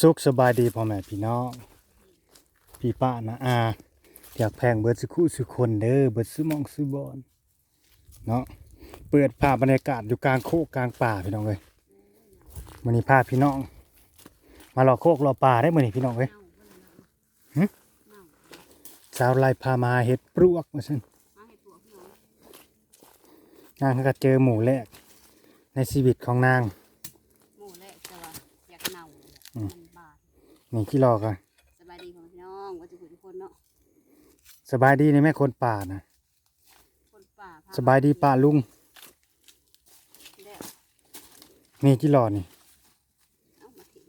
สุขสบายดีพ่อแม่พี่น้องพี่ป้านะอาอยากแพงเบิดสุขุสุคนเด้อเบิดสุหมองสุบอนเนาะเปิดภาพบรรยากาศอยู่กลางโคกกลางป่าพี่น้องเลยมื้อนี้พาพี่น้อง มาหลอกโคกหลอกป่าได้มื้อนี้พี่น้องเอ้ยหึสาวไล่พามาเฮ็ดปลวกว่าซั่นนางก็เจอหมู่แรกในชีวิตของนาง หมูแหละแต่ว่าอยากเน่า อืม มันบาด นี่กี่รอกันสบายดีของพี่น้องว่าจะคุยทุกคนเนาะสบายดีในแม่คนป่านะคนป่าพสบายดีป่าลุงแล้วนี่กี่รอนี่เอามาทิ้ง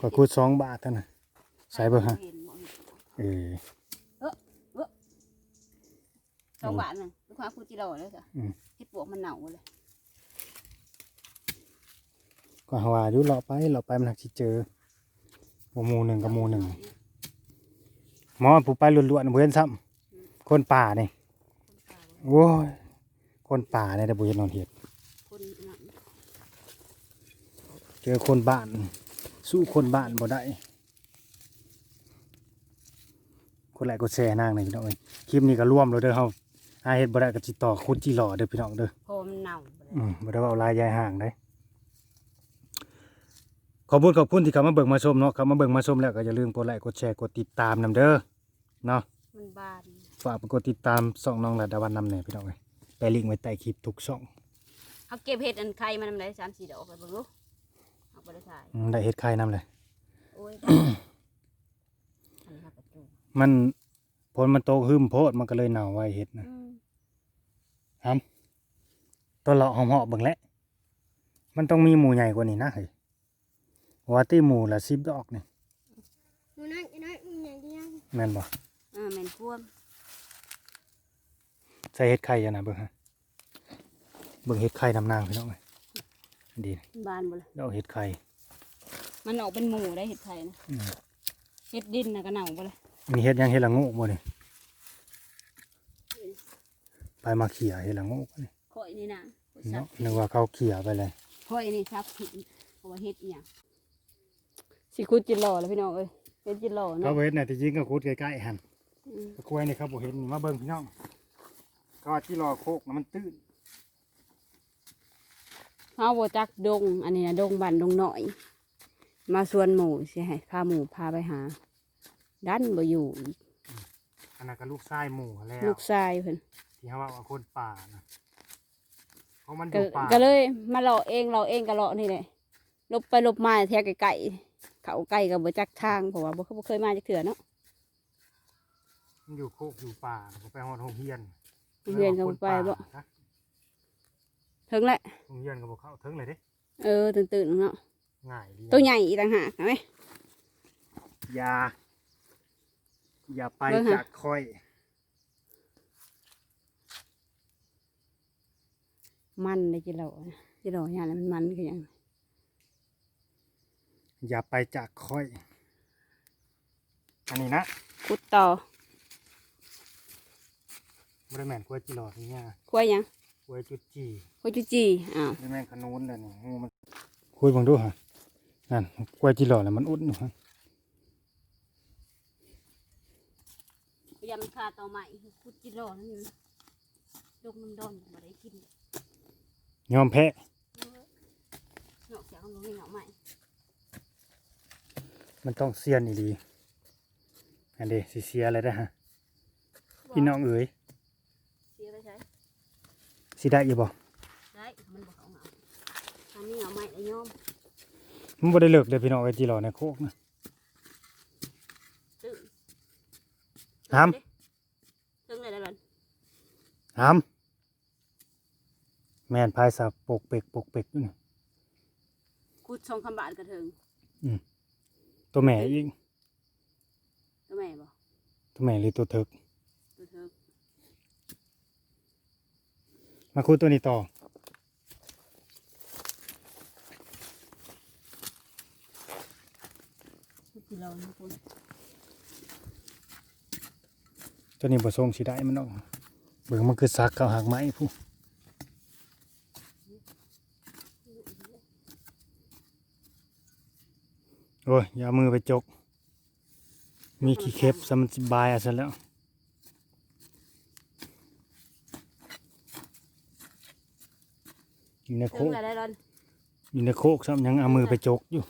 ก็คูดสองบาทเท่านั้นใส่เบอร์ฮะเห็นบ่เห็นเออสองบาทหนึ่งลูกค้าคูจิโร่เลยจ้ะอืมเฮ็ดปวกมันเน่าเลย ก็หาว่าอยู่เลาะไปเลาะไปมันหักสิเจอบ่หมู่หนึ่งกับหมู่หนึ่งหมอผู้ไปล้วนๆบ่เห็นซ้ำคนป่านี่คนป่าบ่โว้ยคนป่าเนี่ยแต่บ่เห็นนอนเห็ดคนนั่นเจอคนบ้าน สู้คนบ้านบ่ได้คนแรกก็แชร์นางเลยพี่น้องเอ้ยคลิปนี้ก็ร่วมเลยเด้อเฮาหาเฮ็ดบ่ได้ก็ติดต่อคุดจิหล่อเด้อพี่น้องเด้อพอมันเน่าไปเลยอืมบ่ได้เว่าลายยายห่างได้ ขอบคุณขอบคุณที่เข้ามาเบิ่งมาชมเนาะเข้ามาเบิ่งมาชมแล้วก็อย่าลืมกดไลค์กดแชร์กดติดตามนำเด้อเนาะมันบาดฝากไปกดติดตามช่องน้องระดาวันนำแหน่พี่น้องเอ้ยไปลิงก์ไว้ใต้คลิปทุกช่องเขาเก็บเห็ดอันไข่มันทำได้สามสี่ดอกไปเบิ่งดูเอาไปได้ถ่ายอืมได้เฮ็ดไข่นำเลย โอ้ย อันนี้ครับประตูมันผลมันโตหึมโพดมันก็เลยเน่าไว้เฮ็ดนะ อืมตัวเลาะหอมๆเบิ่งแหละมันต้องมีหมู่ใหญ่กว่านี้นะเฮ้ย ว่าที่หมู่ละ10ดอกนี่หนูนั่งจะได้มึงอย่างเดียวแม่นบ่อ่าแม่นควมใส่เฮ็ดไข่จังนะเบิ่งฮะเบิ่งเฮ็ดไข่นำนางพี่น้องเอ้ยดีนะบานบ่เลยดอกเฮ็ดไข่มันออกเป็นหมูได้เห็ดไข่นะอืมเห็ดดินนะก็เน่าบ่เลยมีเฮ็ดหยังเฮ็ดละโงูบ่นี่ไปมาเขี่ยเฮ็ดละโงูบ่นี่ข่อยนี่นะข่อยซัเนาะบนึกว่าเขาเขี่ยไปเลยข่อยนี่ซับผิดเพราะว่าเห็ดอีหยัง สิคุดจิโร่แล้วพี่น้องเอ้ยเห็ดจิโร่เขาเนาะบ่เฮ็ดน่ะที่จริงก็ขุดใกล้ๆหั่นอืมตะกล้วยนี่เขาบ่เห็นนี่มาเบิ่งพี่น้องก็ที่รอโคกน่ะมันตื้นเฮาบ่จักดง อันนี้นะดงบันดงหน่อย มาสวนหมูสิให้พาหมูพาไปหา ดันบ่อยู่อีกอันนั้นก็ลูกชายหมู่แล้วลูกชายเพิ่นที่เขาว่าว่าคนป่านะเพราะมันอก็ยู่ป่าก็เลยมาเลาะเองเลาะเองก็เลาะนี่แหละลบไปลบมาแถวไกลๆ เขาไกลก็บ่จักทางเพราะว่าบ่บ่เคยมาจักเทื่อเนาะมันอยู่โคกอยู่ป่าผมไปฮอดโรงเรียนเรียนก็บ่ไปบ่นะถึงแหละโรงเรียนก็บ่เข้าถึงเลยเด้เออตื่นๆเนาะง่ายดีตัวใหญ่อีกต่างหากเห็นไหม อย่า อย่าไปเบิ่งหา จากค่อยมันเลยจิโร่นะจิโร่เนี่ยมันมันคือหยัง อย่าไปจากค่อย อันนี้นะขุดต่อบริแมนกล้วยจิหลอดนี่เนี่ยคุยหยังกล้วยจุดจีคุยจุจีอ้าวบริแมนขนุนเลยนี่งูมันคุยบังดูฮะนั่นกล้วยจิหลอดแล้วมันอุดอยู่ฮะพยายามคาต่อใหม่ขุดจิโร่นั่นอยู่ดกน้ำดอนบ่ได้กินยอมแพ้เนาะเสียงของนี่เนาะใหม่ มันต้องเซียนอีดีอันเดสิเสียอะไรได้อฮะพี่น้องเอ๋ยเสียไปใช้สิได้อยู่บ่ได้มันบ่เขาเหงาอันนี้เอาใหม่ไอ้ยอมมันบ่ได้เลิกเลยพี่น้องไอ้จิหลอดในโคกนะตึ้งห้ามตึ้งเลยแล้วล่ะหามแม่นพายสาปกเป็กปกเป็กอยู่นี่ขุดช่องคำบาทกระเทิง ตัวแม่อีก ตัวแม่บ่ตัวแม่หรือตัวเถิกตัวเทิงมาคุยตัวนี้ต่อขุดจิโร่นะคุณตัวนี้บ่ทรงสิได้มันออกเบิ่งมันคือซักเขาหักไม้ผู้ โอ้ยอย่าเอามือไปจก มีขี้เข็บสมันสบายอะซะแล้วอยู่ในโคถึงกแล้วได้รอนอยู่ในโคกซ้ำยังเอามือไปจกอยู่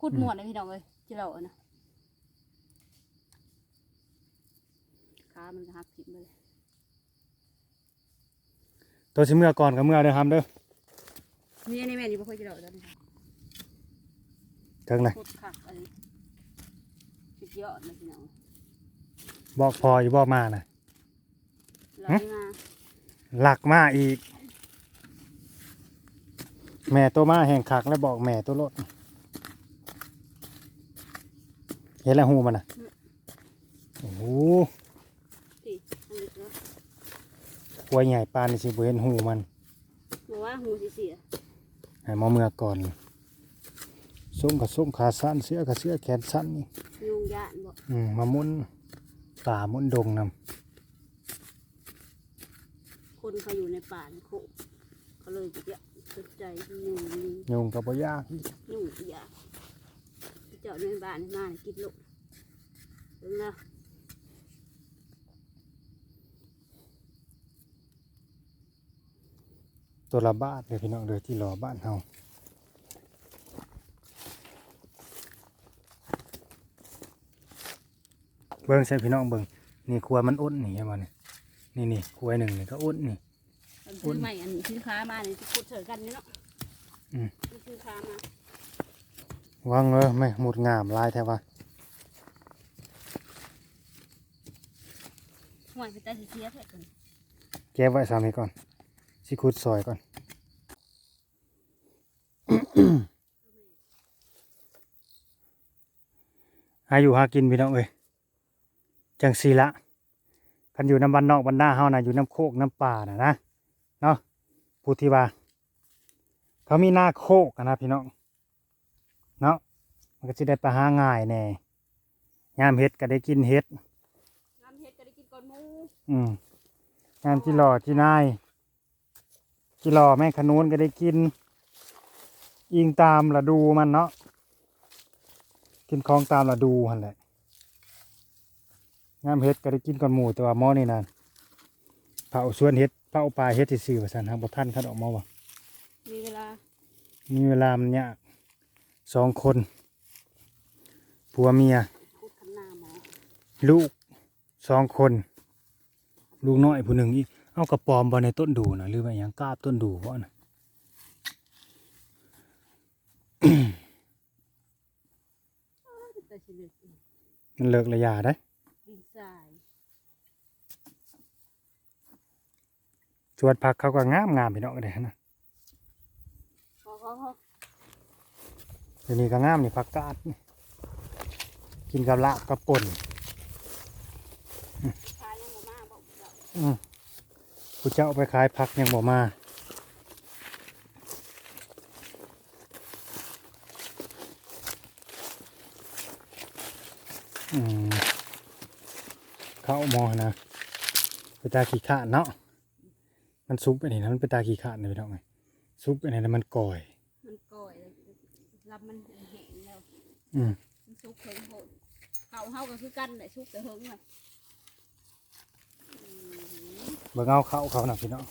ขุดหมวดเลยพี่น้องเอ้ยที่เราเอานะขามันจะหักผิดไปเลยตัวชิเมื่อก่อนกับเมื่อเด้อครับเด้อนี่อันนี่แม่นี่บ่ค่อยจะเราตอนนี้ ถึงไหนขุดขักอันนี้สุดยอดเลยพี่น้องบอกพออยู่บอกมาน่ะเราฮะไม่มาหลักมาอีก แม่ตัวมาแห่งคักแล้วบอกแม่ตัวรถเห็นแล้วหูมันอะโอ้โหสิอันนี้เนาะหัวใหญ่ปานนี่สิบ่เห็นหูมันบอกว่าหูสิเสียให้หมอเมื่อก่อน ส้มกับส้มขาสั้นเสื้อกับเสื้อแขนสั้นนี่ยุงยานบอกอืมมามุนป่ามุนดงนคนเขาอยู่ในป่าในโคกเขาเลยจะสนใจยุงยุงำยุงกับบ่ยากอีกยุ่งอีกอย่างเจาะในบ้านมากินลูกถึงแล้วตัวละบาทเลยพี่น้องเลยที่รอบ้านเฮา เบิ่งใส่พี่น้องเบิ่งนี่ครัวมันอ้นนี่ใช่ไหมนี่นี่นี่ครัวหนึ่งนี่ก็อ้นนี่มันซื้อใหม่อันนี้ซื้อค้ามาเนี่ยคุดเถอกันนี่เนาะอืมซื้อค้ามาวางเลยแม่หมุดงามลายแท้ว่าห่วยไปแต่สิเสียเถอะกันเก็บไว้สามีก่อนสิขุดซอยก่อนหาอยู่หากินพี่น้องเอ้ย จังสีละคันอยู่น้ำบ้านนอกบ้านหน้าเฮานะอยู่น้ำโคกน้ำป่านะนะเนาะพูดที่ว่าเขามีหน้าโคกอะนะพี่น้องเนาะมันก็จะได้ไปหาง่ายแน่ยามเฮ็ดก็ได้กินเฮ็ดน้ำเฮ็ดก็ได้กินก่อนหมูอืมงานที่หล่อที่นายที่หล่อแม่งขนุนก็ได้กิน อิงตามฤดูมันเนาะกินของตามฤดูหันแหละ งามเฮ็ดก็ได้กินก่อนหมูแต่ว่าหม้อนี่นั่นเผาสวนเฮ็ดเผาปลาเฮ็ดที่สื่อว่าสันทางบ่ท่านคัดออกมาว่ามีเวลา มีเวลามันยากสองคนผัวเมียคุดขันหน้าหมอลูกสองคน ลูกน้อยผู้หนึ่งอีกเอากระปอมบอในต้นดูนะหรือว่าอย่างกาบต้นดูวะนะแต่สิเลือกมันเลิกระยะได้ ดินทราย สวนผักเขาก็งามงามพี่น้องก็ได้นะพอเขาเขาเดี๋ยวนี้ก็งามนี่ผักกาดนี่กินกับลาบกับป่นขายยังบ่มาบอกเราอืมผู้เจ้าเอาไปขายผักยังบ่มาอืมเข้าหมอนะไปตาขี้ขาดเนาะ มันซุปไปนี่นะมันไปตาขี้ขาดเลยพี่น้องไงซุปไปนี่นะมันก่อย มันก่อยเลยรับมันแห้งแล้วอืมมันสุกเฮิงโหดเขาเฮาก็คือกันแหละสุกแต่เฮิงเลยอืมเบิ่งเอาเข้าเขาหน่อยพี่น้อง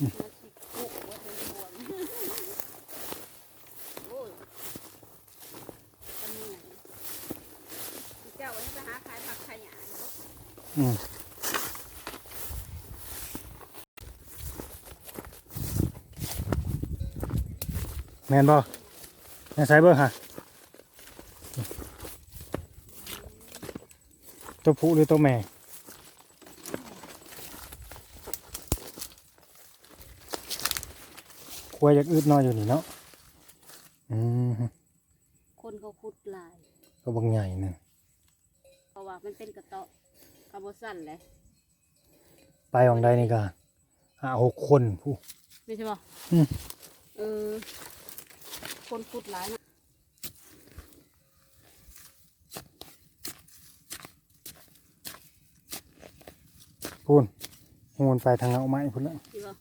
มันสิกุว่าเป็นห่วงโอ้ยตำแหน่งเจ้าเนี่ยไปหาขายผักขยะเนาะ อืม แมนบ่แม่นไซเบอร์ฮะตัวผู้หรือตัวแม่ควายอยากอึดน้อยอยู่นี่เนาะอืมคนเขาขุดหลาย ก็บางใหญ่นะเพราะว่ามันเป็นกระเตาะกระโบสั้นเลยไปวังใดนี่ก็ห้าหกคนผู้ไม่ใช่ป่ะอืมเออ คนขุดหลายนะพูนหูมันไปทางเอาไม้พุ่นแล้วใช่ป่ะ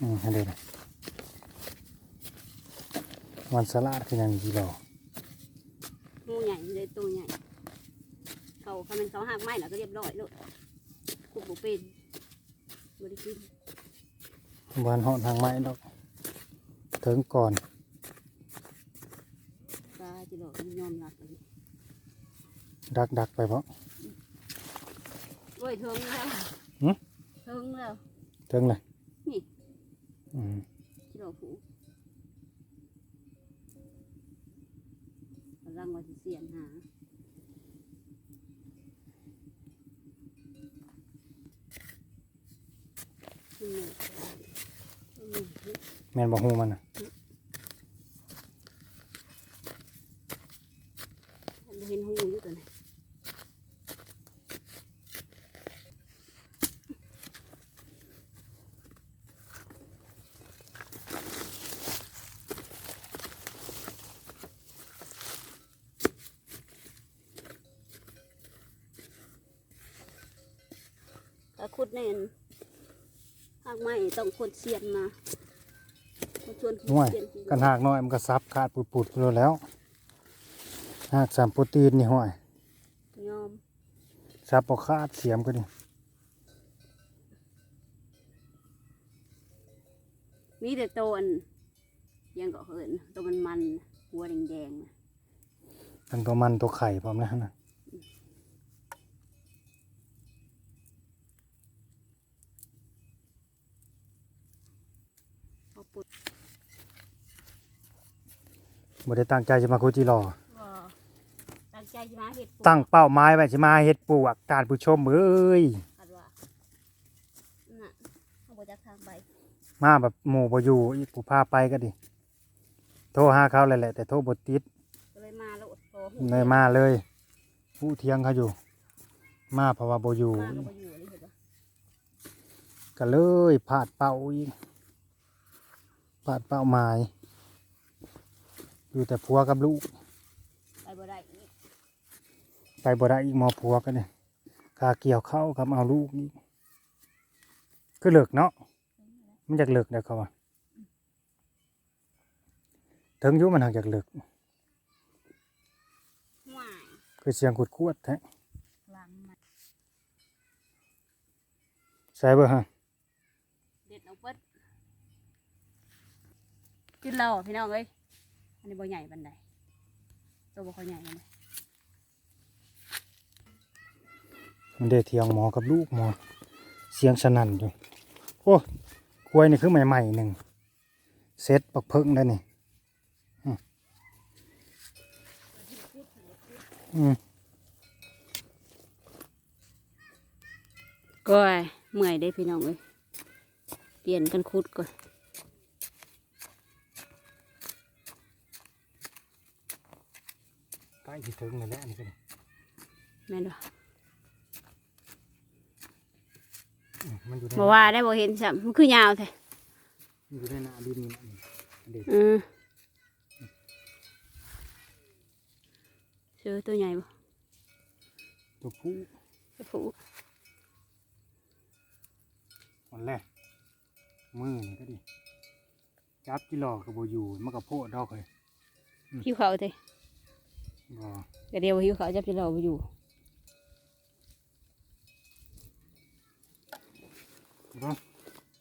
อืมให้เดี๋ยวนะมันสลัดคือหยังกี่หลองูใหญ่เลยตัวใหญ่ เขาเขาเป็นเขาหักไม้แล้วก็เรียบร้อยเลยคุกบุเป็นบริกินวันเหาะทางไม้ดอกถึงก่อน จิโร่ยอมรับเลยดักดักไปเพราะโอ้ยเทิงแล้วหึ เทิงแล้วถึงเลยนี่อืมจิโร่ผูกำลังว่าสิเสียนหาอืมอืมแม่นบอกหูมันน่ะ อันเห็นหูอยู่ตัวไหน ถ้าขุดเน่นหากไม่ต้องคนเสียนมาคนชวนคนห่วยเสียนสิกันหากน้อยมันก็ซับขาดปุดปุดๆไปแล้วหากสามโปรตีนนี่ห่วยยอมซับปอขาดเสียมก็ดิมีแต่โตวอันยังก็เหินตัวมันมันๆหัวแดงๆน่ะทั้งตัวมันตัวไข่พร้อมแล้วนะ บ่ได้ตั้งใจจะมาคุยจีรอก็ตั้งใจจะมาเห็ดปลูกตั้งเป้าหมายไว้จะมาเฮ็ดปลวกการผู้ชมเอ้ยคาดว่าน่ะเขาบอกจะทางไปมาแบบหมู่บ่อยู่อีกผู้พาไปก็ดิ โทรหาเขาเลยแหละ แต่โทรบ่ติดก็เลยมาแล้วอดโตหูเลยมาเลยผู้เทียงเขาอยู่ มาเพราะว่าบ่อยู่ มาก็บ่อยู่เลยเห็นปะก็เลยพลาดเป้าอีกพลาดเป้าหมาย อยู่แต่ผัวกับลูก ไปบ่ได้อีกไปบ่ได้อีกหมอผัวก็เนี่ยกาเกี่ยวเข้ากับเอาลูกอีกก็เลิกเนาะมันอยากเลิกเด้อเขาว่าถึงอยุมันหักอยากเลิกห่วยคือเสียงขุดขวดแท้หลังมันใส่เบอร์ฮะเด็ดเอาเปิดกินเราพี่น้องเอ้ยอั นนี้บ่ใหญ่บันไดตัวบ่ค่อยใหญ่บันไดมันเดเทียงหมอกับลูกหมอ เสียงสนั่นอยู่โอ้กล้วยนี่คือใหม่ๆหนึ่งเซ็ตปักเพิ่งได้นี่อืมอืมก็เมื่อยได้พี่น้องเอ้ยเปลี่ยนกันคุดก่อน กล้ที่ถึงนี่แหละนี่ก็นี่แม่นบ่อืมมันอยู่ในบ่ว่าได้บ่เห็นซ้ำมันคือยาวแท้มันอยู่ในหน้าดินนี่นะนี่อันเด็กอือซื้อตัวใหญ่บ่ตัวผู้ตัวผู้มันแรกมือนี่ก็ดีจับกิโลกับโบอยู่มันกับโพดดอกเลยหิวเขาวเด้บ่ก็เดียวหิวเขาวจับสิเราบ่อยู่บ่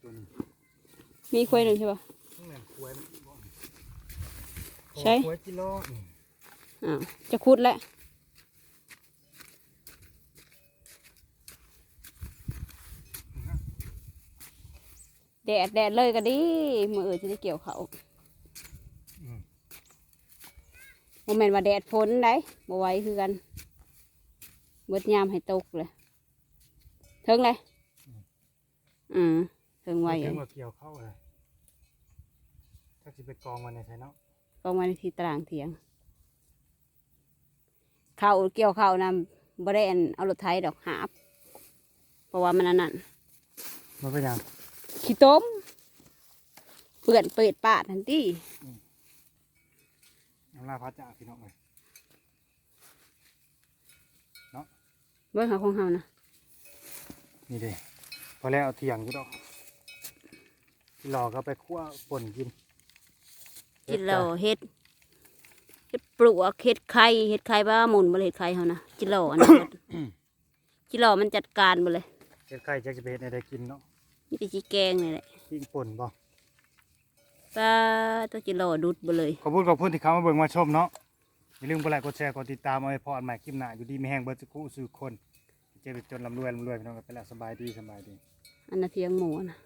ตัวนี้มีควายหนึงใช่ป่ะข้างในกล้วยมันบ่ใช่กล้วยกิโลนี่อ้าวจะคุดแล้วแดดแดดเลยก็ดีมืออื่นจะได้เกี่ยวเขา อืม โมเมนว่าแดดฝนได้บ่ไหวคือกันเบิดยามให้ตกเลยเทิงเลยอืมเทิงไวถึอะงว่าเกี่ยวเข้าเลยถ้าสิไปกองไว้ในไทยเนาะก็มาในที่ตารางเถียงเขาเกี่ยวเขานะบ่ได้อันเอารถไถดอกหาบเพราะว่ามันอันนั้นมันเป็นหยังขี้ต้มเปื่อนเปิดปาดทันที น้ำลาพัดจ่าพี่น้องเลยเบิ่งหาของเฮานะนี่เด้พอแล้วเอาเถียงอยู่ดอกกิโลก็ไปคั่วป่นกินจิโลเฮ็ดเฮ็ดปลวกเฮ็ดไข่เฮ็ดไข่บ้าหมุนบ่เลยเฮ็ดไข่เฮานะจิโลอันนั้นหมดจิโลมันจัดการบ่เลยเฮ็ดไข่จักสิไปเฮ็ดให้ได้กินเนาะมีแต่จิแกงนี่แหละปิ้งป่นบ่ ป้าตัวจิโลดุดบ่เลย ขอบคุณขอบคุณที่เข้ามาเบิ่งมาชมเนาะอย่าลืมกดไลค์กดแชร์กดติดตามเอาไว้พออันใหม่คลิปหน้าอยู่ดีมีแห้งเบิดสักครู่สู่คนเจ็บจนลำรวยลำรวยพี่น้องกันไปแล้วสบายดีสบายดี อันนั้นเพียงหมูนะ